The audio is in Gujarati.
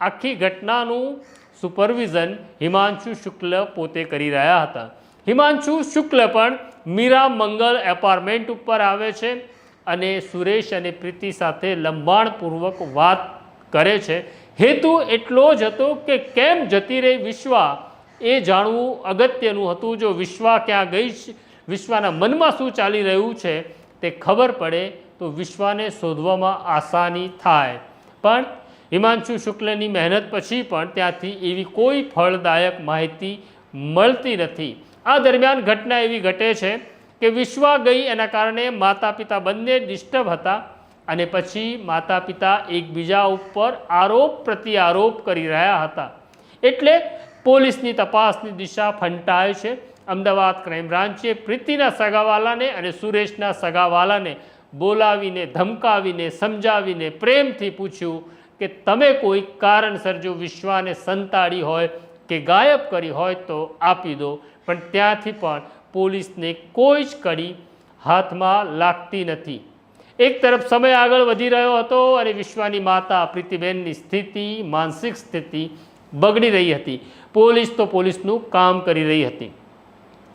આખી ઘટનાનું સુપરવિઝન હિમાંશુ શુક્લ પોતે કરી રહ્યા હતા. હિમાંશુ શુક્લ પણ મીરા મંગલ એપાર્ટમેન્ટ ઉપર આવે છે અને સુરેશ અને પ્રીતિ સાથે લંબાણપૂર્વક વાત કરે છે. હેતુ એટલો જ હતો કે કેમ જતી રહી વિશ્વા? એ જાણવું અગત્યનું હતું. જો વિશ્વા ક્યાં ગઈ વિશ્વાના મનમાં શું ચાલી રહ્યું છે તે ખબર પડે તો વિશ્વાને શોધવામાં આસાની થાય. પણ હિમાંશુ શુક્લની મહેનત પછી પણ ત્યાંથી એવી કોઈ ફળદાયક માહિતી મળતી નથી. આ દરમિયાન ઘટના એવી ઘટે છે કે વિશ્વા ગઈ એના કારણે માતા પિતા બંને ડિસ્ટર્બ હતા અને પછી માતા પિતા એકબીજા ઉપર આરોપ પ્રત્યારોપ કરી રહ્યા હતા. એટલે પોલીસની તપાસની દિશા ફંટાય છે. અમદાવાદ ક્રાઇમ બ્રાન્ચે પ્રીતિના સગાવાલાને અને સુરેશના સગાવાલાને બોલાવીને, ધમકાવીને, સમજાવીને પ્રેમથી પૂછ્યું કે તમે કોઈ કારણસર જો વિશ્વાને સંતાડી હોય કે ગાયબ કરી હોય તો આપી દો. પણ ત્યાંથી પણ પોલીસને કોઈ જ કડી હાથમાં લાગતી નથી. એક તરફ સમય આગળ વધી રહ્યો હતો અને વિશ્વાની માતા પ્રીતિબેનની સ્થિતિ, માનસિક સ્થિતિ બગડી રહી હતી. પોલીસ તો પોલીસનું કામ કરી રહી હતી.